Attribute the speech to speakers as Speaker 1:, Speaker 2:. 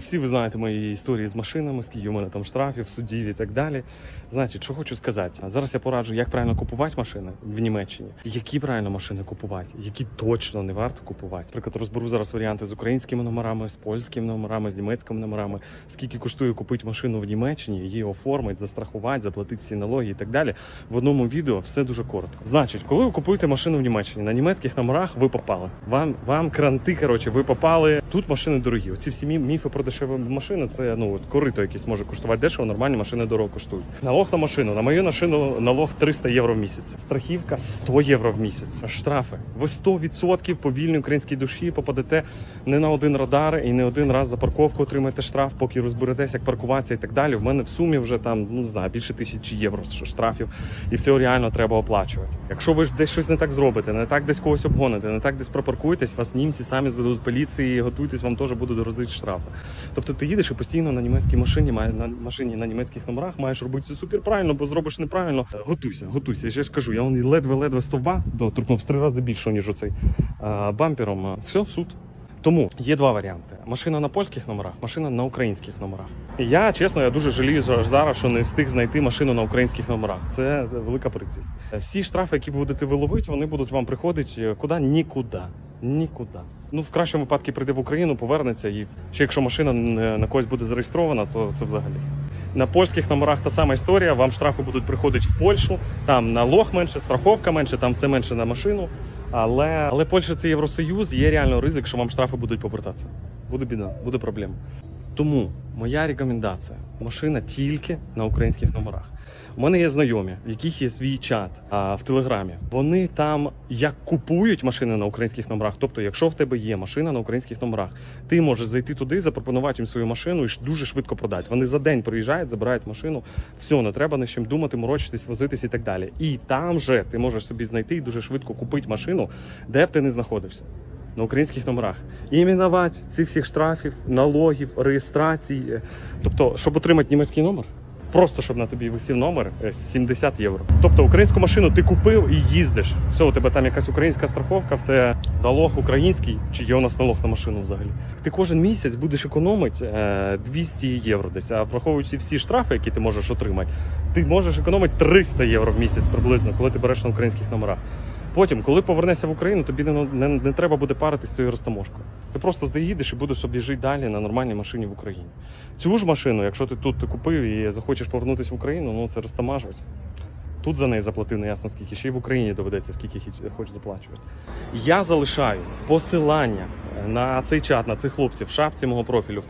Speaker 1: Всі ви знаєте мої історії з машинами, скільки у мене там штрафів, судів і так далі. Значить, що хочу сказати. Зараз я пораджу, як правильно купувати машини в Німеччині, які правильно машини купувати, які точно не варто купувати. Наприклад, розберу зараз варіанти з українськими номерами, з польськими номерами, з німецькими номерами. Скільки коштує купити машину в Німеччині, її оформити, застрахувати, заплатити всі налоги і так далі. В одному відео все дуже коротко. Значить, коли ви купуєте машину в Німеччині, на німецьких номерах ви попали. Вам вам кранти, коротше, ви попали. Тут машини дорогі. Оці всі міфи про дешеві машини, це ну от корито якесь може коштувати дешево, нормальні машини дорого коштують. Налог на машину. На мою машину налог 300 євро в місяць. Страхівка 100 євро в місяць. Штрафи. Ви 100% по вільній українській душі попадете не на один радар і не один раз за парковку отримаєте штраф, поки розберетесь, як паркуватися і так далі. В мене в сумі вже там ну знаю, більше тисячі євро штрафів, і все реально треба оплачувати. Якщо ви ж десь щось не так зробите, не так десь когось обгоните, не так десь пропаркуєтесь, вас німці самі здадуть поліції, готуйтесь, вам теж будуть грозити штрафи. Тобто ти їдеш і постійно на німецькій машині, на машині на німецьких номерах маєш робити все супер правильно, бо зробиш неправильно. Е, Готуйся, готуйся. Я ж кажу, я ледве-ледве стовба доторкнув в три рази більше, ніж оцей а, бампером. Все, суд. Тому є два варіанти: машина на польських номерах, машина на українських номерах. Я чесно, я дуже жалію зараз, що не встиг знайти машину на українських номерах. Це велика прикрість. Всі штрафи, які будете ви ловити, вони будуть вам приходити е, куди? Нікуди. Нікуди. Ну, в кращому випадку прийде в Україну, повернеться, і ще якщо машина на когось буде зареєстрована, то це взагалі. На польських номерах та сама історія. Вам штрафи будуть приходити в Польщу. Там налог менше, страховка менше, там все менше на машину. Але, але Польща це Євросоюз, є реально ризик, що вам штрафи будуть повертатися. Буде біда, буде проблема. Тому моя рекомендація: машина тільки на українських номерах. У мене є знайомі, в яких є свій чат а, в Телеграмі. Вони там як купують машини на українських номерах. Тобто, якщо в тебе є машина на українських номерах, ти можеш зайти туди, запропонувати їм свою машину і дуже швидко продати. Вони за день приїжджають, забирають машину. Все, не треба з чим думати, морочитись, возитись і так далі. І там же ти можеш собі знайти і дуже швидко купити машину, де б ти не знаходився. На українських номерах і іменувати цих всіх штрафів, налогів, реєстрацій. Е, Тобто, щоб отримати німецький номер, просто щоб на тобі висів номер е, 70 євро. Тобто українську машину ти купив і їздиш. Все, у тебе там якась українська страховка, все налог український, чи є у нас налог на машину взагалі. Ти кожен місяць будеш економити е, 200 євро десь, а враховуючи всі штрафи, які ти можеш отримати, ти можеш економити 300 євро в місяць приблизно, коли ти береш на українських номерах. Потім, коли повернешся в Україну, тобі не, не, не треба буде паритись цією розтаможкою. Ти просто заїдеш і будеш собі жити далі на нормальній машині в Україні. Цю ж машину, якщо ти тут ти купив і захочеш повернутися в Україну, ну це розтамажувати. Тут за неї заплатив неясно скільки, ще й в Україні доведеться скільки хочеш заплачувати. Я залишаю посилання на цей чат, на цих хлопців в шапці мого профілю в